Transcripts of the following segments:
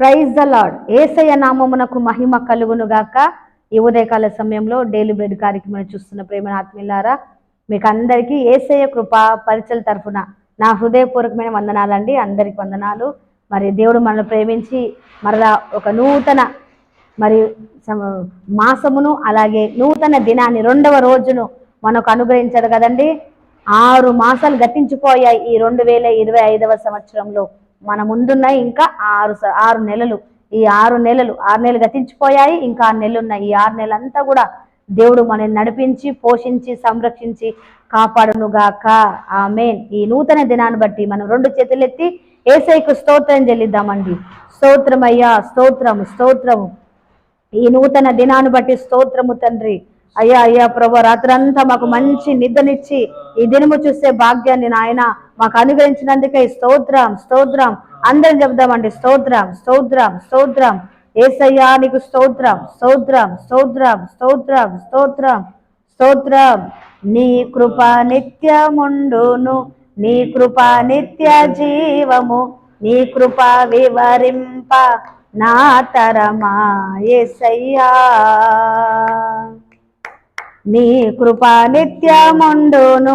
Praise the lord ఏసయ్య నామమునకు మహిమ కలుగును గాక. ఈ ఉదయకాల సమయంలో డైలీ బ్రెడ్ కార్యక్రమం చూస్తున్న ప్రేమ ఆత్మీయులారా మీకు అందరికీ ఏసయ్య కృప పరిచల తరఫున నా హృదయపూర్వకమైన వందనాలండి. అందరికి వందనాలు. మరి దేవుడు మనల్ని ప్రేమించి మరలా ఒక నూతన మరి మాసమును అలాగే నూతన దినాన్ని రెండవ రోజును మనకు అనుగ్రహించారు కదండి. ఆరు మాసాలు గతించిపోయాయి ఈ రెండు వేల ఇరవై ఐదవ సంవత్సరంలో. మన ముందున్న ఇంకా ఆరు స- ఆరు నెలలు. ఈ ఆరు నెలలు ఆరు నెలలు గతించిపోయాయి ఇంకా ఆరు నెలలు ఉన్నాయి ఈ ఆరు నెలలంతా కూడా దేవుడు మనల్ని నడిపించి పోషించి సంరక్షించి కాపాడునుగాక. ఆమెన్. ఈ నూతన దినాన్ని బట్టి మనం రెండు చేతులెత్తి ఏసైకు స్తోత్రం చెల్లిద్దామండి. స్తోత్రమయ్యా స్తోత్రము స్తోత్రము. ఈ నూతన దినాన్ని బట్టి స్తోత్రము తండ్రి. అయ్యా అయ్యా ప్రభు రాత్రంతా మాకు మంచి నిద్రనిచ్చి ఈ దినము చూసే భాగ్యాన్ని నాయన మాకు అనుగ్రహించినందుకే స్తోత్రం స్తోత్రం. అందరం చెబుదామండి స్తోత్రం స్తోత్రం స్తోత్రం. ఏసయ్యా నీకు స్తోత్రం స్తోత్రం స్తోత్రం స్తోత్రం స్తోత్రం. స్తోత్రం. నీ కృప నిత్యముండును నీ కృప నిత్య జీవము నీ కృప వివరింప నా తరమా ఏసయ్యా. నీ కృప నిత్యముండును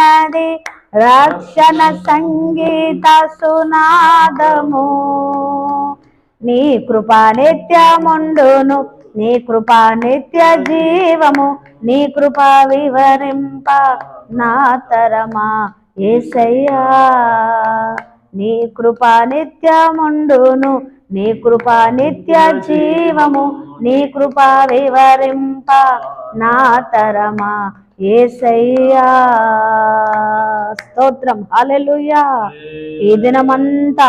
వినబడుచున్నది రక్షణ సంగీత సునాదము. నీ కృపా నిత్యముండును నీ కృపా నిత్య జీవము నీ కృపా వివరింప నా తరమా ఏసయ్యా. నీ కృపా నిత్యముండును నీ కృపా నిత్య జీవము నీ కృపా వివరింప నా తరమా ఏసయ్యా స్తోత్రం. హల్లెలూయా. ఈ దినమంతా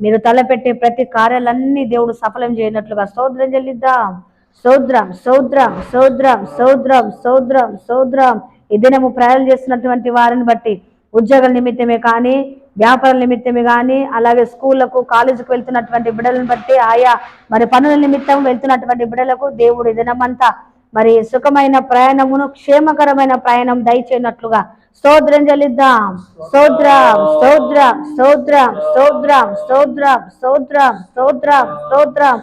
మీరు తలపెట్టే ప్రతి కార్యాలన్నీ దేవుడు సఫలం చేయనట్లుగా స్తోత్రం చెల్లిద్దాం. సౌద్రం సౌద్రం సౌద్రం సౌద్రం సౌద్రం సౌద్రం. ఈ దినము ప్రయాణం చేస్తున్నటువంటి వారిని బట్టి ఉద్యోగాల నిమిత్తమే కానీ వ్యాపార నిమిత్తమే కానీ అలాగే స్కూళ్ళకు కాలేజీకి వెళ్తున్నటువంటి బిడ్డలను బట్టి ఆయా మరి పనుల నిమిత్తం వెళ్తున్నటువంటి బిడ్డలకు దేవుడు దినమంతా మరి సుఖమైన ప్రయాణమును క్షేమకరమైన ప్రయాణం దయచేయనట్లుగా స్తోత్రం చెల్లిద్దాం స్తోత్రం స్తోత్రం స్తోత్రం స్తోత్రం స్తోత్రం స్తోత్రం స్తోత్రం స్తోత్రం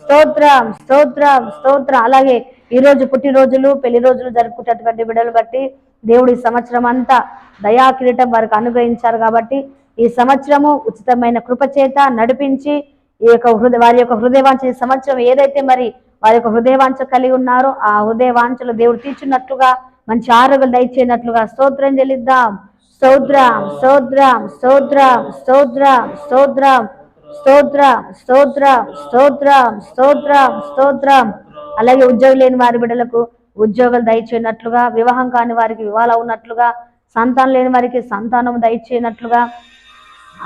స్తోత్రం స్తోత్రం స్తోత్రం అలాగే ఈ రోజు పుట్టినరోజులు పెళ్ళి రోజులు జరుపుకునేటువంటి బిడ్డలు బట్టి దేవుడు ఈ సంవత్సరం అంతా దయా కిరీటం వారికి అనుగ్రహించారు కాబట్టి ఈ సంవత్సరము ఉచితమైన కృపచేత నడిపించి ఈ యొక్క హృదయ వారి యొక్క హృదయవాంఛ సంవత్సరం ఏదైతే మరి వారి యొక్క హృదయవాంఛ కలిగి ఉన్నారో ఆ హృదయవాంఛలు దేవుడు తీర్చున్నట్లుగా మంచి ఆరోగ్యం దయచేయనట్లుగా స్తోత్రం చెల్లిద్దాం. స్తోత్రం స్తోత్రం స్తోత్రం స్తోత్రం స్తోత్రం స్తోత్రం స్తోత్రం స్తోత్రం స్తోత్రం స్తోత్రం. అలాగే ఉద్యోగం లేని వారి బిడ్డలకు ఉద్యోగాలు దయచేయనట్లుగా వివాహం కాని వారికి వివాహాలు ఉన్నట్లుగా సంతానం లేని వారికి సంతానం దయచేయనట్లుగా.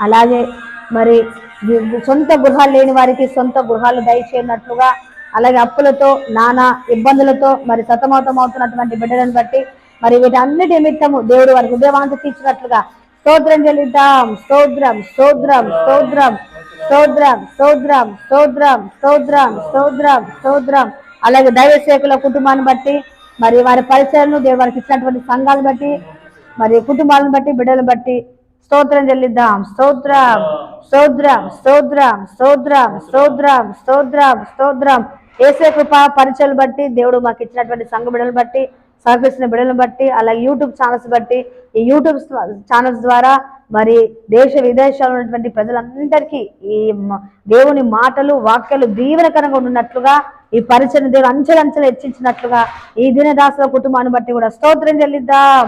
అలాగే మరి సొంత గృహాలు లేని వారికి సొంత గృహాలు దయచేయనట్లుగా అలాగే అప్పులతో నానా ఇబ్బందులతో మరి సతమతం అవుతున్నటువంటి బిడ్డలను బట్టి మరి వీటన్నిటి నిమిత్తము దేవుడు వారి హృదయవాంత తీర్చినట్లుగా స్తోత్రం చెల్లిద్దాం. స్తోత్రం స్తోత్రం స్తోత్రం స్తోత్రం స్తోత్రం స్తోత్రం స్తోత్రం స్తోత్రం స్తోత్రం. అలాగే దైవ సేకుల కుటుంబాన్ని బట్టి మరి వారి పరిచయాలను దేవుడు వారికి ఇచ్చినటువంటి సంఘాలను బట్టి మరి కుటుంబాలను బట్టి బిడ్డలను బట్టి స్తోత్రం చెల్లిద్దాం. స్తోత్రం స్తోత్రం స్తోత్రం స్తోత్రం స్తోత్రం స్తోత్రం స్తోత్రం. ఏసే కృప పరిచయలు బట్టి దేవుడు మాకు ఇచ్చినటువంటి సంఘ బిడ్డలను బట్టి సహకరిస్తున్న బిడ్డలను బట్టి అలాగే యూట్యూబ్ ఛానల్స్ బట్టి ఈ యూట్యూబ్ ఛానల్స్ ద్వారా మరి దేశ విదేశాల్లో ఉన్నటువంటి ప్రజలందరికీ ఈ దేవుని మాటలు వాక్యాలు దీవెనకరంగా ఉన్నట్లుగా ఈ పరిచయం దేవుడు అంచెలంచెలు హెచ్చించినట్లుగా ఈ దినదాసుల కుటుంబాన్ని బట్టి కూడా స్తోత్రం చెల్లిద్దాం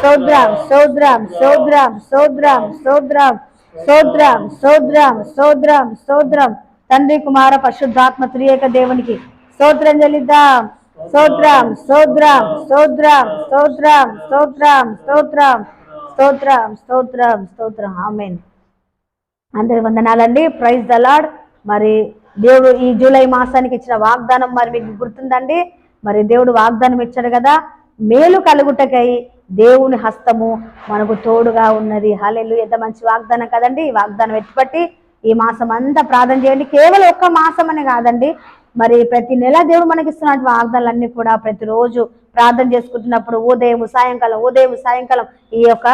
సోద్రాం సోద్రాం సోద్రాం సోద్రాం సోద్రాం సోద్రాం సోద్రాం సోద్రాం సోద్రం తండ్రి కుమార పరిశుద్ధాత్మ త్రియేక దేవునికి స్తోత్రం చెల్లిద్దాం స్తోత్రం స్తోత్రం స్తోత్రం స్తోత్రం స్తోత్రం స్తోత్రం స్తోత్రం స్తోత్రం స్తోత్రం ఆమెన్ అందరి వందనాలండి ప్రైజ్ ద లాడ్ మరి దేవుడు ఈ జూలై మాసానికి ఇచ్చిన వాగ్దానం మరి మీకు గుర్తుందండి? మరి దేవుడు వాగ్దానం ఇచ్చాడు కదా మేలు కలుగుటకై దేవుని హస్తము మనకు తోడుగా ఉన్నది. హలెలు ఎంత మంచి వాగ్దానం కదండి. ఈ వాగ్దానం ఎత్తిపట్టి ఈ మాసం అంతా ప్రార్థన చేయండి. కేవలం ఒక్క మాసం అని కాదండి. మరి ప్రతి నెల దేవుడు మనకి ఇస్తున్నటువంటి వాగ్దానాలన్నీ కూడా ప్రతిరోజు ప్రార్థన చేసుకుంటున్నప్పుడు ఉదయం సాయంకాలం ఉదయం సాయంకాలం ఈ యొక్క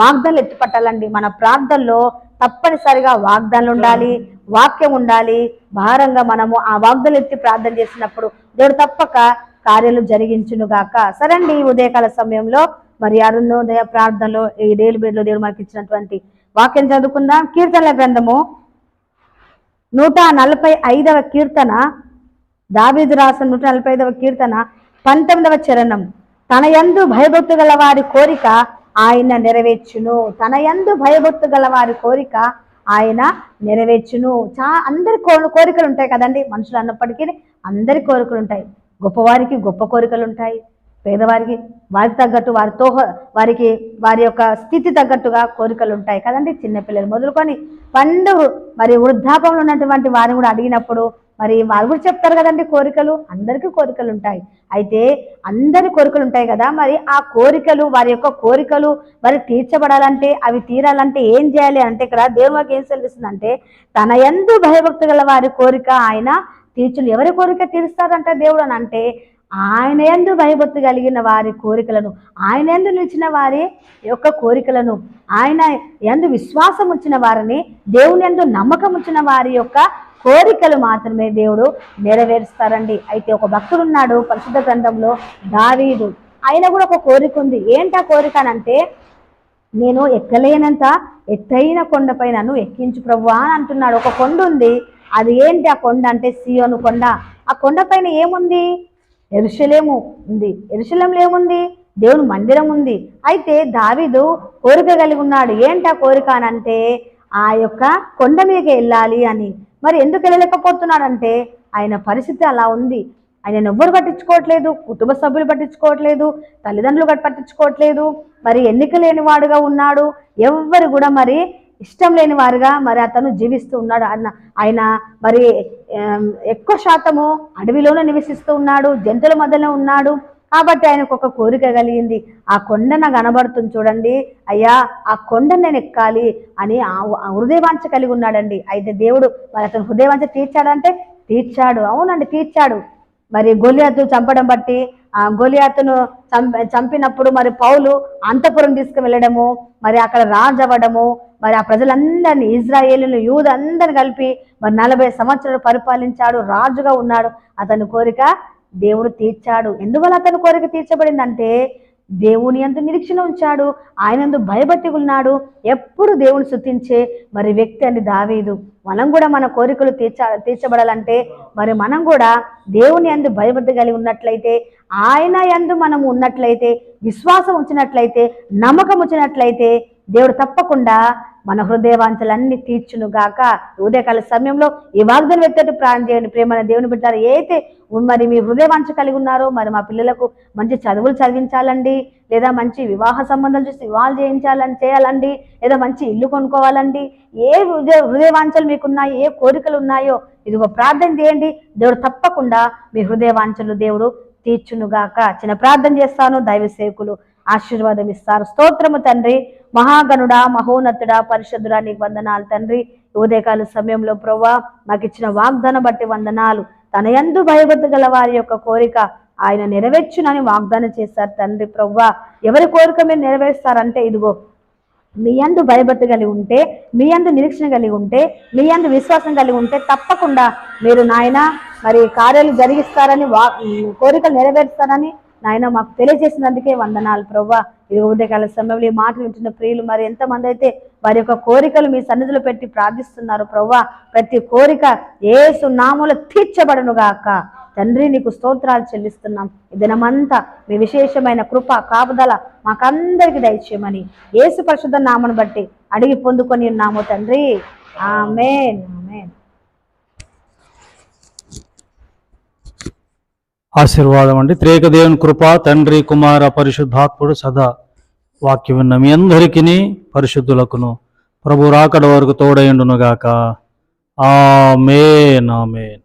వాగ్దానాలు ఎత్తుపట్టాలండి. మన ప్రార్థనలో తప్పనిసరిగా వాగ్దానాలు ఉండాలి వాక్యం ఉండాలి. భారంగా మనము ఆ వాగ్దాలు ఎత్తి ప్రార్థన చేసినప్పుడు దేవుడు తప్పక కార్యాలు జరిగించును గాక సరే అండి ఈ ఉదయకాల సమయంలో మరి అరుణోదయ ప్రార్థనలో ఈ డైలీ బెడ్లో దేవుడు మనకి ఇచ్చినటువంటి వాక్యం చదువుకుందాం. కీర్తనల గ్రంథము నూట నలభై ఐదవ కీర్తన. దావీదు రాసిన నూట నలభై ఐదవ కీర్తన పంతొమ్మిదవ చరణం. తన యందు భయభక్తు గల వారి కోరిక ఆయన నెరవేర్చును. తన యందు భయభక్తు గల వారి కోరిక ఆయన నెరవేర్చును. చా అందరి కో కోరికలు ఉంటాయి కదండి. మనుషులు అన్నప్పటికీ అందరి కోరికలు ఉంటాయి గొప్పవారికి గొప్ప కోరికలు ఉంటాయి పేదవారికి వారికి తగ్గట్టు వారితో వారికి వారి యొక్క స్థితి తగ్గట్టుగా కోరికలు ఉంటాయి కదండి. చిన్నపిల్లలు మొదలుకొని పండు మరి వృద్ధాపంలో ఉన్నటువంటి వారిని కూడా అడిగినప్పుడు మరి వాళ్ళు కూడా చెప్తారు కదండి కోరికలు అందరికీ కోరికలు ఉంటాయి. అయితే అందరి కోరికలు ఉంటాయి కదా మరి ఆ కోరికలు వారి యొక్క కోరికలు మరి తీర్చబడాలంటే అవి తీరాలంటే ఏం చేయాలి అంటే ఇక్కడ దేవుడికి ఏం సెలవిస్తుందంటే తన ఎందు భయభక్తి గల వారి కోరిక ఆయన తీర్చులు ఎవరి కోరిక తీరుస్తారంట దేవుడు అని అంటే ఆయన ఎందు భయభక్తి కలిగిన వారి కోరికలను ఆయన ఎందు నిలిచిన వారి యొక్క కోరికలను ఆయన ఎందు విశ్వాసం ఉంచిన వారిని దేవుని ఎందు నమ్మకం ఉంచిన వారి యొక్క కోరికలు మాత్రమే దేవుడు నెరవేరుస్తారండి. అయితే ఒక భక్తుడు ఉన్నాడు పరిశుద్ధ గ్రంథంలో దావీదు. ఆయన కూడా ఒక కోరిక ఉంది. ఏంటి కోరిక అంటే నేను ఎక్కలేనంత ఎత్తైన కొండపై నన్ను ఎక్కించు ప్రభు అని అంటున్నాడు. ఒక కొండ ఉంది. అది ఏంటి? ఆ కొండ అంటే సియోను కొండ. ఆ కొండపైన ఏముంది? ఎరుశలేము ఉంది. ఎరుశలంలో ఏముంది? దేవుని మందిరం ఉంది. అయితే దావీదు కోరిక కలిగి ఉన్నాడు. ఏంటి ఆ కోరిక అనంటే ఆ యొక్క కొండ మీదకి వెళ్ళాలి అని. మరి ఎందుకు వెళ్ళలేకపోతున్నాడంటే ఆయన పరిస్థితి అలా ఉంది. ఆయన ఎవ్వరు పట్టించుకోవట్లేదు కుటుంబ సభ్యులు పట్టించుకోవట్లేదు తల్లిదండ్రులు పట్టించుకోవట్లేదు మరి ఎన్నిక లేనివాడుగా ఉన్నాడు. ఎవ్వరు కూడా మరి ఇష్టం లేని వారుగా మరి అతను జీవిస్తూ ఉన్నాడు. అన్న ఆయన మరి ఎక్కువ శాతము అడవిలోనే నివసిస్తూ ఉన్నాడు జంతువుల మధ్యలో ఉన్నాడు. కాబట్టి ఆయనకు ఒక కోరిక కలిగింది. ఆ కొండ నాకు కనబడుతుంది చూడండి. అయ్యా ఆ కొండ నేను ఎక్కాలి అని ఆ హృదయవాంఛ కలిగి ఉన్నాడండి. అయితే దేవుడు మరి అతను హృదయవాంఛ తీర్చాడంటే తీర్చాడు. అవునండి తీర్చాడు. మరి గొలియాతు చంపడం బట్టి ఆ గొలియాతును చంపినప్పుడు మరి పౌలు అంతపురం తీసుకువెళ్ళడము మరి అక్కడ రాజు అవ్వడము మరి ఆ ప్రజలందరినీ ఇజ్రాయేలీలు యూదు అందరిని కలిపి మరి నలభై సంవత్సరాలు పరిపాలించాడు రాజుగా ఉన్నాడు. అతని కోరిక దేవుడు తీర్చాడు. ఎందువల్ల అతని కోరిక తీర్చబడిందంటే దేవుని అందు నిరీక్షణ ఉంచాడు. ఆయనందు భయభక్తి ఉన్నాడు. ఎప్పుడు దేవుని శుతించే మరి వ్యక్తి అని దావీదు. మనం కూడా మన కోరికలు తీర్చ తీర్చబడాలంటే మరి మనం కూడా దేవుని అందు భయభక్తి కలిగి ఉన్నట్లయితే ఆయన యందు మనం ఉన్నట్లయితే విశ్వాసం ఉంచినట్లయితే నమ్మకం ఉంచినట్లయితే దేవుడు తప్పకుండా మన హృదయవాంఛలన్నీ తీర్చును గాక ఉదయకాల సమయంలో ఈ వాగ్దానం ఎత్తటి ప్రాణం చేయండి. ప్రేమ దేవుని బిడ్డారు ఏదైతే మరి మీ హృదయవాంఛ కలిగి ఉన్నారో మరి మా పిల్లలకు మంచి చదువులు చదివించాలండి లేదా మంచి వివాహ సంబంధాలు చూసి వివాహాలు చేయించాలని చేయాలండి లేదా మంచి ఇల్లు కొనుక్కోవాలండి ఏ హృదయ హృదయవాంఛలు మీకున్నాయో ఏ కోరికలు ఉన్నాయో ఇదిగో ప్రార్థన చేయండి. దేవుడు తప్పకుండా మీ హృదయవాంఛలు దేవుడు తీర్చునుగాక. చిన్న ప్రార్థన చేస్తాను దైవ సేవకులు ఆశీర్వాదం ఇస్తారు. స్తోత్రము తండ్రి. మహాగణుడా మహోన్నతుడా పరిశుద్ధుడా నీకు వందనాలు తండ్రి. ఉదయకాల సమయంలో ప్రభా మాకు ఇచ్చిన వాగ్దానం బట్టి వందనాలు. తన యందు భయభక్తి గల వారి యొక్క కోరిక ఆయన నెరవేర్చునని వాగ్దానం చేశారు తండ్రి ప్రవ్వా. ఎవరి కోరిక మీరు నెరవేరుస్తారంటే ఇదిగో మీ అందు భయభక్తి కలిగి ఉంటే మీ అందు నిరీక్షణ కలిగి ఉంటే మీ అందు విశ్వాసం కలిగి ఉంటే తప్పకుండా మీరు నాయన మరి కార్యాలు జరిగిస్తారని వా కోరికలు నెరవేరుస్తారని నాయన మాకు తెలియజేసినందుకే వందనాలు ప్రవ్వా. ఇది ఉదయకాల సమయంలో ఈ మాటలు వింటున్న ప్రియులు మరి ఎంతమంది అయితే వారి యొక్క కోరికలు మీ సన్నిధిలో పెట్టి ప్రార్థిస్తున్నారు ప్రవ్వా. ప్రతి కోరిక ఏసు నామూల తీర్చబడును గాక. తండ్రి నీకు స్తోత్రాలు చెల్లిస్తున్నాం. ఈ దినమంతా మీ విశేషమైన కృప కాపుదల మాకందరికి దయచేయమని ఏసు పరిశుద్ధ నామను బట్టి అడిగి పొందుకొని ఉన్నాము తండ్రి. ఆమెన్. ఆమెన్. ఆశీర్వాదం అండి. త్రేక దేవుని కృప తండ్రి కుమార పరిశుద్ధాత్ముడు సదా వాక్యం విన్న మీ అందరికీ పరిశుద్ధులకును ప్రభు రాకడ వరకు తోడైండును గాక ఆమెన్ ఆమెన్.